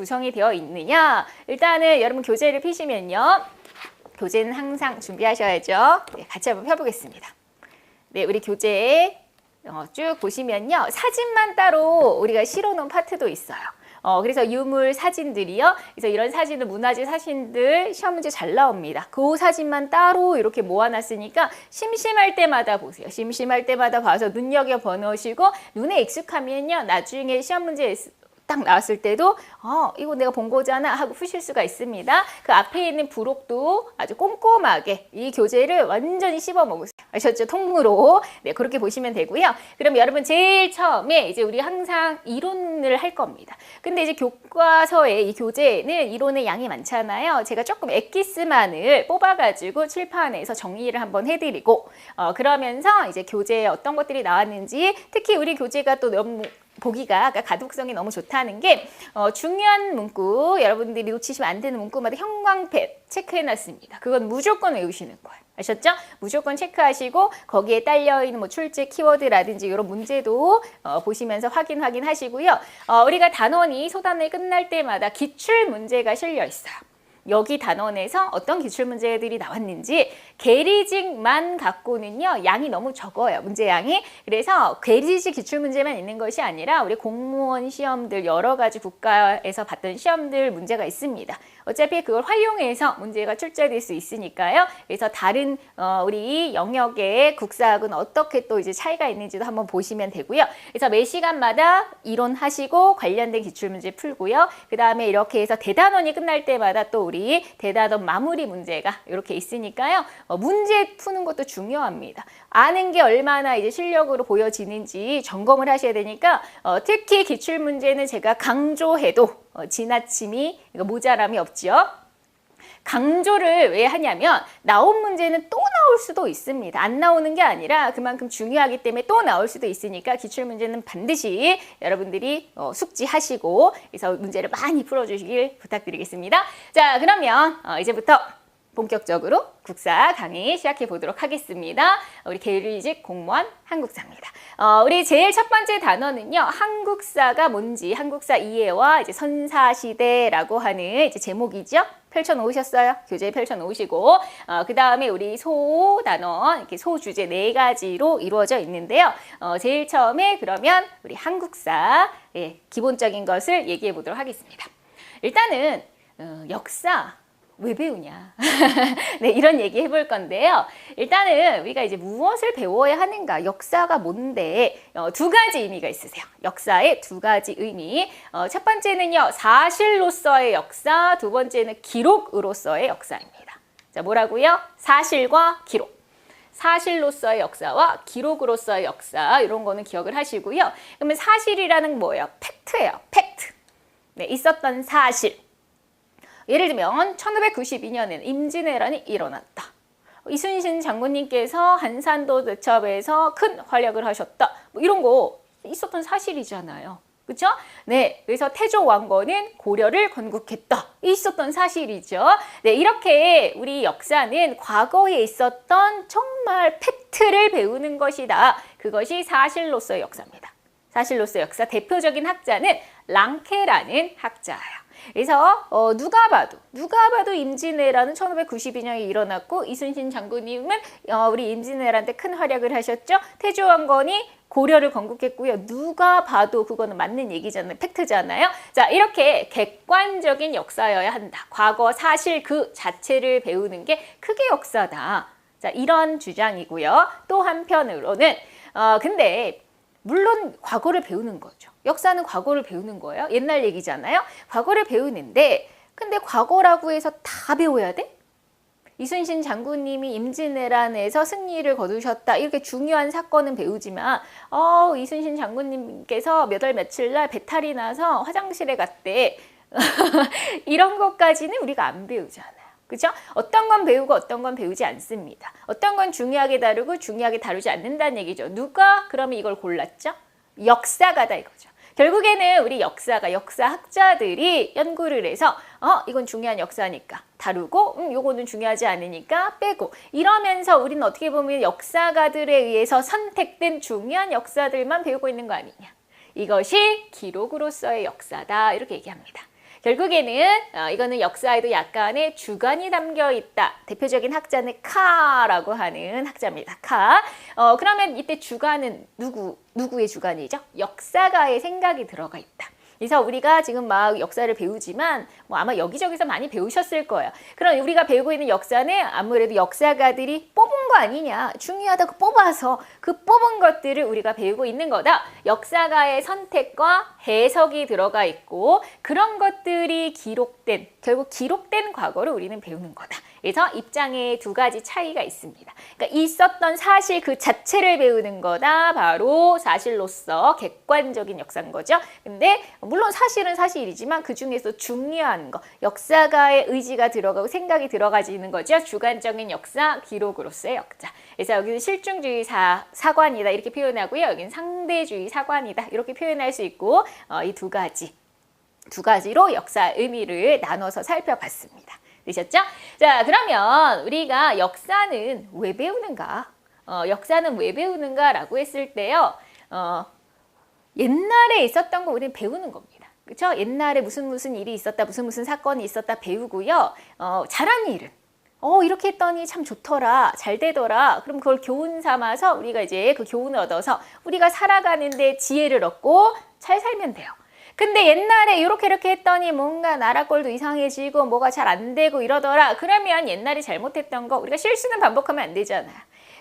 구성이 되어 있느냐? 일단은 여러분 교재를 펴시면요. 교재는 항상 준비하셔야죠. 네, 같이 한번 펴보겠습니다. 네, 우리 교재에 어, 쭉 보시면요. 사진만 따로 우리가 실어놓은 파트도 있어요. 어, 그래서 유물 사진들이요. 그래서 이런 사진들, 문화재 사진들 시험 문제 잘 나옵니다. 그 사진만 따로 이렇게 모아놨으니까 심심할 때마다 보세요. 심심할 때마다 봐서 눈여겨보 놓으시고 눈에 익숙하면요. 나중에 시험 문제 딱 나왔을 때도 어 이거 내가 본 거잖아 하고 푸실 수가 있습니다. 그 앞에 있는 부록도 아주 꼼꼼하게 이 교재를 완전히 씹어 먹으세요. 아셨죠? 통으로 네 그렇게 보시면 되고요. 그럼 여러분 제일 처음에 이제 우리 항상 이론을 할 겁니다. 근데 이제 교과서에 이 교재에는 이론의 양이 많잖아요. 제가 조금 엑기스만을 뽑아가지고 칠판에서 정리를 한번 해드리고 어, 그러면서 이제 교재에 어떤 것들이 나왔는지 특히 우리 교재가 또 너무 보기가 아까 가독성이 너무 좋다는 게 어, 중요한 문구 여러분들이 놓치시면 안 되는 문구마다 형광펜 체크해놨습니다. 그건 무조건 외우시는 거예요. 아셨죠? 무조건 체크하시고 거기에 딸려 있는 뭐 출제 키워드라든지 이런 문제도 어, 보시면서 확인 확인하시고요. 어, 우리가 단원이 소단을 끝날 때마다 기출 문제가 실려 있어요. 여기 단원에서 어떤 기출 문제들이 나왔는지 계리직만 갖고는요 양이 너무 적어요. 문제 양이. 그래서 계리직 기출 문제만 있는 것이 아니라 우리 공무원 시험들 여러 가지 국가에서 봤던 시험들 문제가 있습니다 어차피 그걸 활용해서 문제가 출제될 수 있으니까요 그래서 다른 어, 우리 영역의 국사학은 어떻게 또 이제 차이가 있는지도 한번 보시면 되고요 그래서 매 시간마다 이론하시고 관련된 기출 문제 풀고요 그 다음에 이렇게 해서 대단원이 끝날 때마다 또 우리 대단원 마무리 문제가 이렇게 있으니까요. 어, 문제 푸는 것도 중요합니다. 아는 게 얼마나 이제 실력으로 보여지는지 점검을 하셔야 되니까 어, 특히 기출 문제는 제가 강조해도 어, 지나침이 이거 모자람이 없죠. 강조를 왜 하냐면 나온 문제는 또 나올 수도 있습니다. 안 나오는 게 아니라 그만큼 중요하기 때문에 또 나올 수도 있으니까 기출 문제는 반드시 여러분들이 어, 숙지하시고 그래서 문제를 많이 풀어주시길 부탁드리겠습니다. 자 그러면 어, 이제부터 본격적으로 국사 강의 시작해 보도록 하겠습니다. 우리 계류직 공무원 한국사입니다. 어, 우리 제일 첫 번째 단어는요, 한국사가 뭔지 한국사 이해와 이제 선사시대라고 하는 이제 제목이죠. 펼쳐 놓으셨어요. 교재 펼쳐 놓으시고, 어, 그 다음에 우리 소 단어, 이렇게 소 주제 네 가지로 이루어져 있는데요. 어, 제일 처음에 그러면 우리 한국사, 예, 기본적인 것을 얘기해 보도록 하겠습니다. 일단은, 어, 역사, 왜 배우냐? 네, 이런 얘기 해볼 건데요. 일단은 우리가 이제 무엇을 배워야 하는가? 역사가 뭔데? 어, 두 가지 의미가 있으세요. 역사의 두 가지 의미. 어, 첫 번째는요, 사실로서의 역사. 두 번째는 기록으로서의 역사입니다. 자, 뭐라고요? 사실과 기록. 사실로서의 역사와 기록으로서의 역사 이런 거는 기억을 하시고요. 그러면 사실이라는 뭐예요? 팩트예요. 팩트. 네, 있었던 사실. 예를 들면 1592년에는 임진왜란이 일어났다. 이순신 장군님께서 한산도 대첩에서 큰 활약을 하셨다. 뭐 이런 거 있었던 사실이잖아요. 그렇죠? 네, 그래서 태조 왕건은 고려를 건국했다. 있었던 사실이죠. 네, 이렇게 우리 역사는 과거에 있었던 정말 팩트를 배우는 것이다. 그것이 사실로서의 역사입니다. 사실로서의 역사 대표적인 학자는 랑케라는 학자예요. 그래서 어, 누가 봐도 누가 봐도 임진왜란은 1592년에 일어났고 이순신 장군님은 어, 우리 임진왜란 때 큰 활약을 하셨죠. 태조왕건이 고려를 건국했고요. 누가 봐도 그거는 맞는 얘기잖아요. 팩트잖아요. 자, 이렇게 객관적인 역사여야 한다. 과거 사실 그 자체를 배우는 게 크게 역사다. 자, 이런 주장이고요. 또 한편으로는 어, 근데 물론 과거를 배우는 거죠. 역사는 과거를 배우는 거예요. 옛날 얘기잖아요. 과거를 배우는데 근데 과거라고 해서 다 배워야 돼? 이순신 장군님이 임진왜란에서 승리를 거두셨다. 이렇게 중요한 사건은 배우지만 어, 이순신 장군님께서 몇 월 며칠 날 배탈이 나서 화장실에 갔대. 이런 것까지는 우리가 안 배우잖아요. 그죠? 어떤 건 배우고 어떤 건 배우지 않습니다. 어떤 건 중요하게 다루고 중요하게 다루지 않는다는 얘기죠. 누가 그러면 이걸 골랐죠? 역사가다 이거죠. 결국에는 우리 역사가 역사학자들이 연구를 해서 어 이건 중요한 역사니까 다루고 음 요거는 중요하지 않으니까 빼고 이러면서 우리는 어떻게 보면 역사가들에 의해서 선택된 중요한 역사들만 배우고 있는 거 아니냐. 이것이 기록으로서의 역사다 이렇게 얘기합니다. 결국에는 어, 이거는 역사에도 약간의 주관이 담겨 있다. 대표적인 학자는 카라고 하는 학자입니다. 카. 어, 그러면 이때 주관은 누구 누구의 주관이죠? 역사가의 생각이 들어가 있다. 그래서 우리가 지금 막 역사를 배우지만 뭐 아마 여기저기서 많이 배우셨을 거예요. 그럼 우리가 배우고 있는 역사는 아무래도 역사가들이 뽑은 거 아니냐. 중요하다고 뽑아서 그 뽑은 것들을 우리가 배우고 있는 거다. 역사가의 선택과 해석이 들어가 있고 그런 것들이 기록된 결국 기록된 과거를 우리는 배우는 거다. 그래서 입장에 두 가지 차이가 있습니다. 그러니까 있었던 사실 그 자체를 배우는 거다. 바로 사실로서 객관적인 역사인 거죠. 근데 물론 사실은 사실이지만 그 중에서 중요한 거 역사가의 의지가 들어가고 생각이 들어가지는 거죠. 주관적인 역사, 기록으로서의 역사. 그래서 여기는 실중주의 사, 사관이다 이렇게 표현하고요. 여기는 상대주의 사관이다 이렇게 표현할 수 있고 어, 이 두 가지 두 가지로 역사 의미를 나눠서 살펴봤습니다. 되셨죠? 자, 그러면 우리가 역사는 왜 배우는가? 어, 역사는 왜 배우는가라고 했을 때요. 어, 옛날에 있었던 거 우리는 배우는 겁니다. 그렇죠? 옛날에 무슨 무슨 일이 있었다, 무슨 무슨 사건이 있었다 배우고요. 어, 잘한 일은 어, 이렇게 했더니 참 좋더라, 잘 되더라. 그럼 그걸 교훈 삼아서 우리가 이제 그 교훈을 얻어서 우리가 살아가는데 지혜를 얻고 잘 살면 돼요. 근데 옛날에 이렇게 이렇게 했더니 뭔가 나라 꼴도 이상해지고 뭐가 잘 안 되고 이러더라. 그러면 옛날에 잘못했던 거 우리가 실수는 반복하면 안 되잖아요.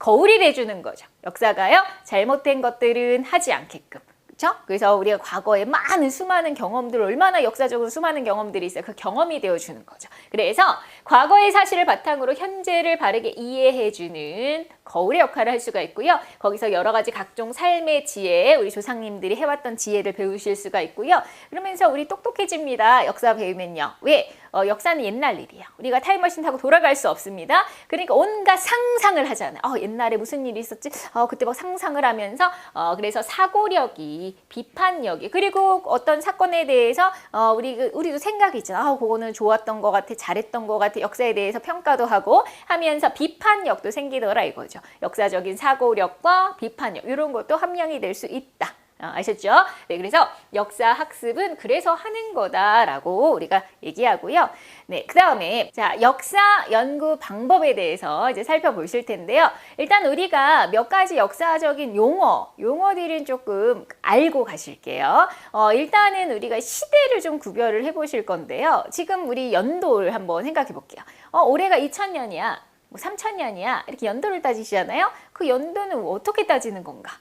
거울이 돼주는 거죠. 역사가요. 잘못된 것들은 하지 않게끔. 그렇죠? 그래서 우리가 과거에 많은 수많은 경험들 얼마나 역사적으로 수많은 경험들이 있어요. 그 경험이 되어 주는 거죠. 그래서 과거의 사실을 바탕으로 현재를 바르게 이해해 주는 거울의 역할을 할 수가 있고요. 거기서 여러 가지 각종 삶의 지혜, 우리 조상님들이 해왔던 지혜를 배우실 수가 있고요. 그러면서 우리 똑똑해집니다. 역사 배우면요. 왜? 어, 역사는 옛날 일이야. 우리가 타임머신 타고 돌아갈 수 없습니다. 그러니까 온갖 상상을 하잖아요. 어, 옛날에 무슨 일이 있었지? 어, 그때 막 상상을 하면서 어, 그래서 사고력이, 비판력이 그리고 어떤 사건에 대해서 어, 우리 그, 우리도 생각이 있잖아. 아, 그거는 좋았던 것 같아, 잘했던 것 같아. 역사에 대해서 평가도 하고 하면서 비판력도 생기더라 이거죠. 역사적인 사고력과 비판력 이런 것도 함량이 될 수 있다. 어, 아셨죠? 네, 그래서 역사 학습은 그래서 하는 거다라고 우리가 얘기하고요. 네, 그 다음에 자 역사 연구 방법에 대해서 이제 살펴보실 텐데요. 일단 우리가 몇 가지 역사적인 용어, 용어들은 조금 알고 가실게요. 어, 일단은 우리가 시대를 좀 구별을 해보실 건데요. 지금 우리 연도를 한번 생각해 볼게요. 어, 올해가 2000년이야. 뭐 3천년이야 이렇게 연도를 따지시잖아요. 그 연도는 어떻게 따지는 건가?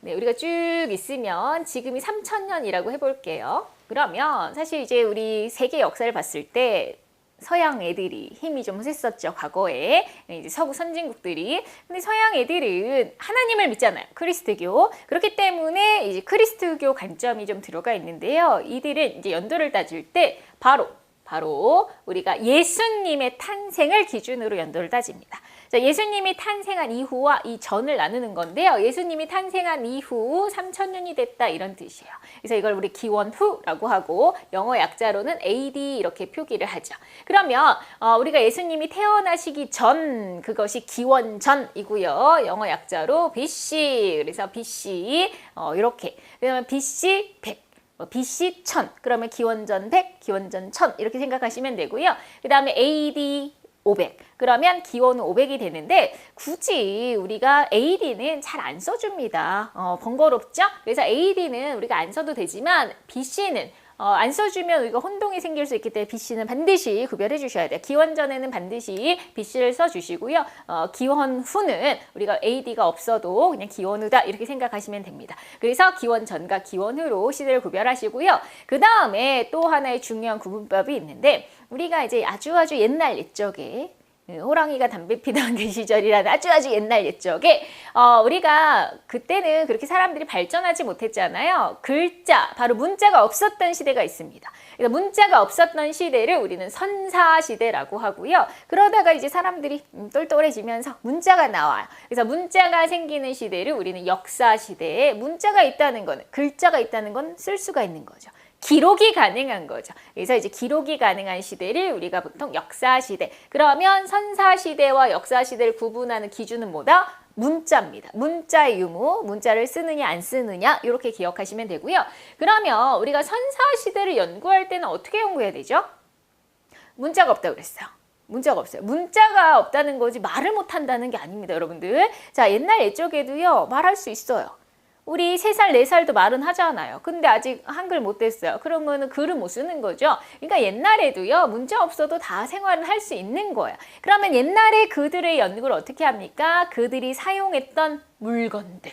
네, 우리가 쭉 있으면 지금이 3천년이라고 해볼게요. 그러면 사실 이제 우리 세계 역사를 봤을 때 서양 애들이 힘이 좀 셌었죠 과거에 이제 서구 선진국들이 근데 서양 애들은 하나님을 믿잖아요 크리스트교 그렇기 때문에 이제 크리스트교 관점이 좀 들어가 있는데요 이들은 이제 연도를 따질 때 바로 바로 우리가 예수님의 탄생을 기준으로 연도를 따집니다. 자, 예수님이 탄생한 이후와 이 전을 나누는 건데요. 예수님이 탄생한 이후 3천년이 됐다 이런 뜻이에요. 그래서 이걸 우리 기원 후라고 하고 영어 약자로는 AD 이렇게 표기를 하죠. 그러면 어, 우리가 예수님이 태어나시기 전 그것이 기원 전이고요. 영어 약자로 BC 그래서 BC 어, 이렇게 그러면 BC 100뭐 BC 1000 그러면 기원전 100, 기원전 1000 이렇게 생각하시면 되고요. 그 다음에 AD 500 그러면 기원은 500이 되는데 굳이 우리가 AD는 잘 안 써줍니다. 어, 번거롭죠? 그래서 AD는 우리가 안 써도 되지만 BC는 어, 안 써주면 우리가 혼동이 생길 수 있기 때문에 BC는 반드시 구별해 주셔야 돼요. 기원 전에는 반드시 BC를 써주시고요. 어, 기원 후는 우리가 AD가 없어도 그냥 기원 후다 이렇게 생각하시면 됩니다. 그래서 기원 전과 기원 후로 시대를 구별하시고요. 그 다음에 또 하나의 중요한 구분법이 있는데 우리가 이제 아주 아주 옛날 옛적에 그 호랑이가 담배 피던 그 시절이라는 아주 아주 옛날 옛적에 어, 우리가 그때는 그렇게 사람들이 발전하지 못했잖아요. 글자, 바로 문자가 없었던 시대가 있습니다. 그래서 문자가 없었던 시대를 우리는 선사 시대라고 하고요. 그러다가 이제 사람들이 음, 똘똘해지면서 문자가 나와요. 그래서 문자가 생기는 시대를 우리는 역사 시대에 문자가 있다는 거는 글자가 있다는 건 쓸 수가 있는 거죠. 기록이 가능한 거죠. 그래서 이제 기록이 가능한 시대를 우리가 보통 역사 시대. 그러면 선사 시대와 역사 시대를 구분하는 기준은 뭐다? 문자입니다. 문자의 유무, 문자를 쓰느냐 안 쓰느냐 이렇게 기억하시면 되고요. 그러면 우리가 선사 시대를 연구할 때는 어떻게 연구해야 되죠? 문자가 없다고 그랬어요. 문자가 없어요. 문자가 없다는 거지 말을 못 한다는 게 아닙니다, 여러분들. 자, 옛날 옛적에도요, 말할 수 있어요. 우리 세살네살도 말은 하잖아요. 근데 아직 한글 못 됐어요. 그러면 글을 못 쓰는 거죠. 그러니까 옛날에도요, 문자 없어도 다 생활을 할수 있는 거예요. 그러면 옛날에 그들의 연구를 어떻게 합니까? 그들이 사용했던 물건들.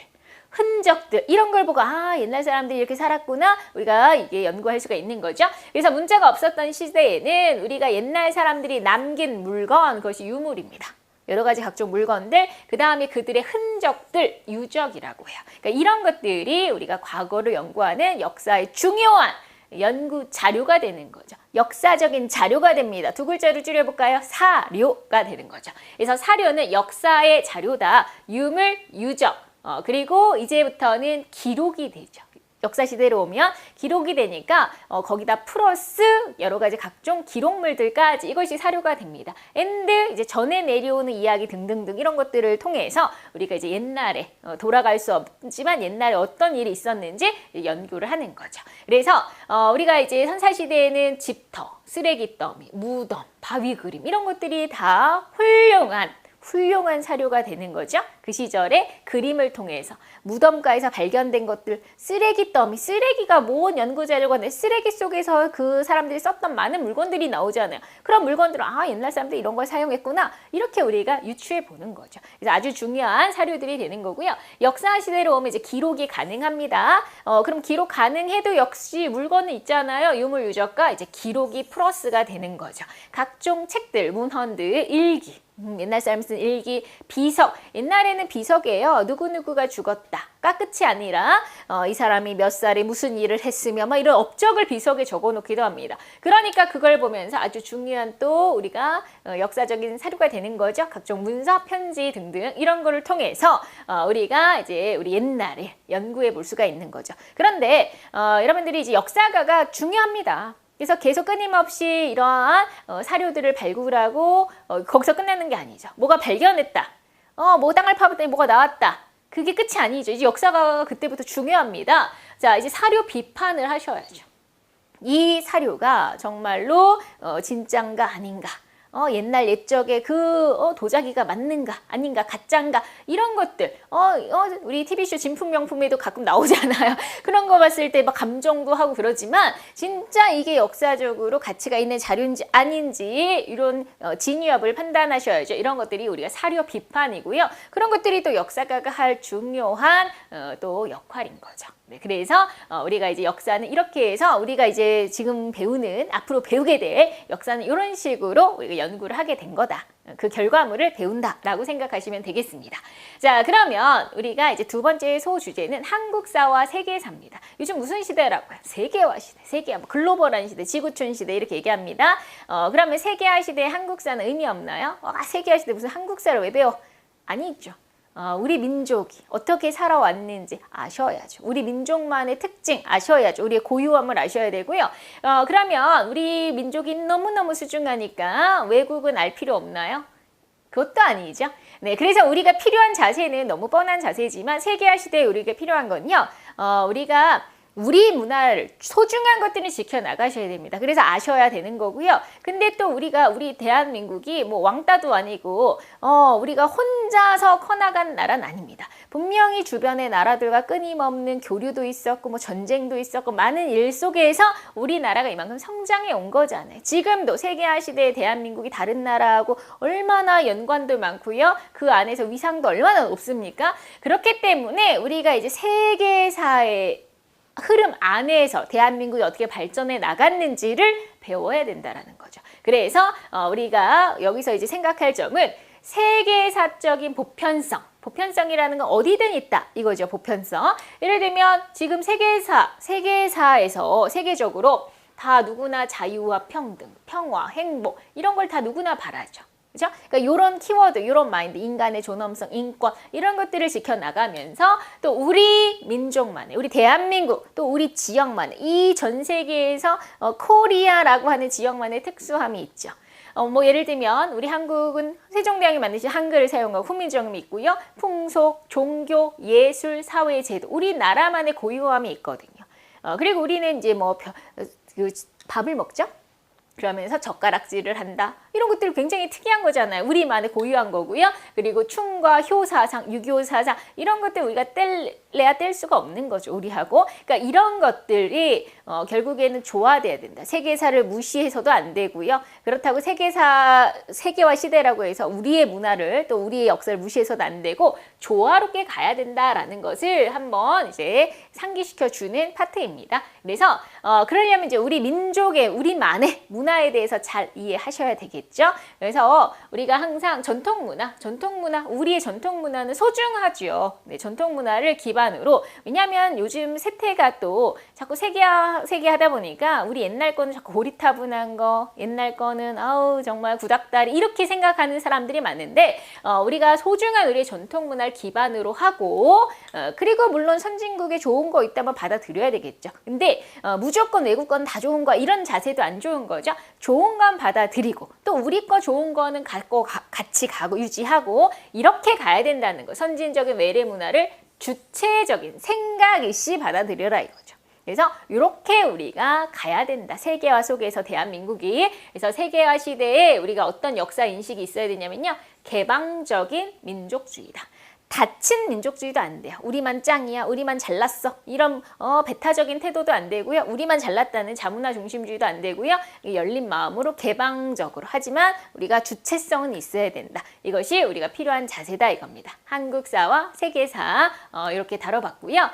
흔적들 이런 걸 보고 아 옛날 사람들이 이렇게 살았구나 우리가 이게 연구할 수가 있는 거죠. 그래서 문자가 없었던 시대에는 우리가 옛날 사람들이 남긴 물건 그것이 유물입니다. 여러 가지 각종 물건들 그 다음에 그들의 흔적들 유적이라고 해요. 그러니까 이런 것들이 우리가 과거를 연구하는 역사의 중요한 연구 자료가 되는 거죠. 역사적인 자료가 됩니다. 두 글자로 줄여볼까요? 사료가 되는 거죠. 그래서 사료는 역사의 자료다. 유물, 유적. 어, 그리고 이제부터는 기록이 되죠. 역사 시대로 오면 기록이 되니까 어, 거기다 플러스 여러 가지 각종 기록물들까지 이것이 사료가 됩니다. 앤드 이제 전에 내려오는 이야기 등등등 이런 것들을 통해서 우리가 이제 옛날에 어, 돌아갈 수 없지만 옛날에 어떤 일이 있었는지 연구를 하는 거죠. 그래서 어, 우리가 이제 선사 시대에는 집터, 쓰레기 더미, 무덤, 바위 그림 이런 것들이 다 훌륭한 훌륭한 사료가 되는 거죠. 그 시절에 그림을 통해서 무덤가에서 발견된 것들 쓰레기 더미 쓰레기가 모은 연구 자료가 내 쓰레기 속에서 그 사람들이 썼던 많은 물건들이 나오잖아요. 그런 물건들은 아 옛날 사람들 이런 걸 사용했구나 이렇게 우리가 유추해 보는 거죠. 그래서 아주 중요한 사료들이 되는 거고요. 역사 시대로 오면 이제 기록이 가능합니다. 어 그럼 기록 가능해도 역시 물건은 있잖아요. 유물 유적과 이제 기록이 플러스가 되는 거죠. 각종 책들 문헌들 일기 음, 옛날 사람 쓴 일기, 비석. 옛날에는 비석이에요. 누구누구가 죽었다.가 끝이 아니라 어, 이 사람이 몇 살에 무슨 일을 했으며 막 이런 업적을 비석에 적어 놓기도 합니다. 그러니까 그걸 보면서 아주 중요한 또 우리가 어, 역사적인 사료가 되는 거죠. 각종 문서, 편지 등등 이런 거를 통해서 어, 우리가 이제 우리 옛날에 연구해 볼 수가 있는 거죠. 그런데 어, 여러분들이 이제 역사가가 중요합니다. 그래서 계속 끊임없이 이러한 어, 사료들을 발굴 하고 어, 거기서 끝나는 게 아니죠. 뭐가 발견했다. 어, 뭐 땅을 파봤더니 뭐가 나왔다. 그게 끝이 아니죠. 이제 역사가 그때부터 중요합니다. 자, 이제 사료 비판을 하셔야죠. 이 사료가 정말로 어, 진짠가 아닌가. 어, 옛날 옛적에 그 어, 도자기가 맞는가 아닌가 가짠가 이런 것들 어, 어, 우리 TV쇼 진품 명품에도 가끔 나오잖아요. 그런 거 봤을 때 막 감정도 하고 그러지만 진짜 이게 역사적으로 가치가 있는 자료인지 아닌지 이런 어, 진위업을 판단하셔야죠. 이런 것들이 우리가 사료 비판이고요. 그런 것들이 또 역사가가 할 중요한 어, 또 역할인 거죠. 네, 그래서 어, 우리가 이제 역사는 이렇게 해서 우리가 이제 지금 배우는 앞으로 배우게 될 역사는 이런 식으로 우리가 연구를 하게 된 거다. 그 결과물을 배운다라고 생각하시면 되겠습니다. 자, 그러면 우리가 이제 두 번째 소주제는 한국사와 세계사입니다. 요즘 무슨 시대라고요? 세계화 시대, 세계화, 뭐 글로벌한 시대, 지구촌 시대 이렇게 얘기합니다. 어, 그러면 세계화 시대에 한국사는 의미 없나요? 아, 세계화 시대 무슨 한국사를 왜 배워? 아니죠. 어, 우리 민족이 어떻게 살아왔는지 아셔야죠. 우리 민족만의 특징 아셔야죠. 우리의 고유함을 아셔야 되고요. 어, 그러면 우리 민족이 너무너무 수중하니까 외국은 알 필요 없나요? 그것도 아니죠. 네, 그래서 우리가 필요한 자세는 너무 뻔한 자세지만 세계화 시대에 우리가 필요한 건요. 어, 우리가 우리 문화를 소중한 것들을 지켜 나가셔야 됩니다. 그래서 아셔야 되는 거고요. 근데 또 우리가 우리 대한민국이 뭐 왕따도 아니고 어 우리가 혼자서 커나간 나라는 아닙니다. 분명히 주변의 나라들과 끊임없는 교류도 있었고 뭐 전쟁도 있었고 많은 일 속에서 우리나라가 이만큼 성장해 온 거잖아요. 지금도 세계화 시대의 대한민국이 다른 나라하고 얼마나 연관도 많고요. 그 안에서 위상도 얼마나 높습니까? 그렇기 때문에 우리가 이제 세계사의 흐름 안에서 대한민국이 어떻게 발전해 나갔는지를 배워야 된다라는 거죠. 그래서 어, 우리가 여기서 이제 생각할 점은 세계사적인 보편성, 보편성이라는 건 어디든 있다 이거죠. 보편성. 예를 들면 지금 세계사, 세계사에서 세계적으로 다 누구나 자유와 평등, 평화, 행복 이런 걸 다 누구나 바라죠. 그죠? 그러니까 이런 키워드, 이런 마인드, 인간의 존엄성, 인권 이런 것들을 지켜나가면서 또 우리 민족만의, 우리 대한민국, 또 우리 지역만의 이 전 세계에서 어, 코리아라고 하는 지역만의 특수함이 있죠. 어, 뭐 예를 들면 우리 한국은 세종대왕이 만드신 한글을 사용하고 훈민정음이 있고요. 풍속, 종교, 예술, 사회, 제도 우리나라만의 고유함이 있거든요. 어, 그리고 우리는 이제 뭐 벼- 그 밥을 먹죠. 그러면서 젓가락질을 한다. 이런 것들이 굉장히 특이한 거잖아요. 우리만의 고유한 거고요. 그리고 춤과 효사상, 유교 사상 이런 것들 우리가 뗄래야 뗄 수가 없는 거죠. 우리하고. 그러니까 이런 것들이 어, 결국에는 조화돼야 된다. 세계사를 무시해서도 안 되고요. 그렇다고 세계사 세계화 시대라고 해서 우리의 문화를 또 우리의 역사를 무시해서도 안 되고 조화롭게 가야 된다라는 것을 한번 이제 상기시켜 주는 파트입니다. 그래서 어, 그러려면 이제 우리 민족의 우리만의 문화에 대해서 잘 이해하셔야 되겠죠. 그래서 우리가 항상 전통 문화, 전통 문화, 우리의 전통 문화는 소중하죠. 네, 전통 문화를 기반으로 왜냐하면 요즘 세태가 또 자꾸 세계화 세계하다 보니까 우리 옛날 거는 자꾸 고리타분한 거, 옛날 거는 아우 정말 구닥다리 이렇게 생각하는 사람들이 많은데 어, 우리가 소중한 우리의 전통 문화를 기반으로 하고 어, 그리고 물론 선진국에 좋은 거 있다면 받아들여야 되겠죠. 근데 어, 무조건 외국 건 다 좋은 거 이런 자세도 안 좋은 거죠. 좋은 건 받아들이고 또 우리 거 좋은 거는 갖고 가- 같이 가고 유지하고 이렇게 가야 된다는 거. 선진적인 외래 문화를 주체적인 생각이시 받아들여라 이거죠. 그래서 이렇게 우리가 가야 된다. 세계화 속에서 대한민국이 그래서 세계화 시대에 우리가 어떤 역사 인식이 있어야 되냐면요. 개방적인 민족주의다. 닫힌 민족주의도 안 돼요. 우리만 짱이야. 우리만 잘났어. 이런 어, 배타적인 태도도 안 되고요. 우리만 잘났다는 자문화 중심주의도 안 되고요. 이 열린 마음으로 개방적으로 하지만 우리가 주체성은 있어야 된다. 이것이 우리가 필요한 자세다 이겁니다. 한국사와 세계사 어, 이렇게 다뤄봤고요.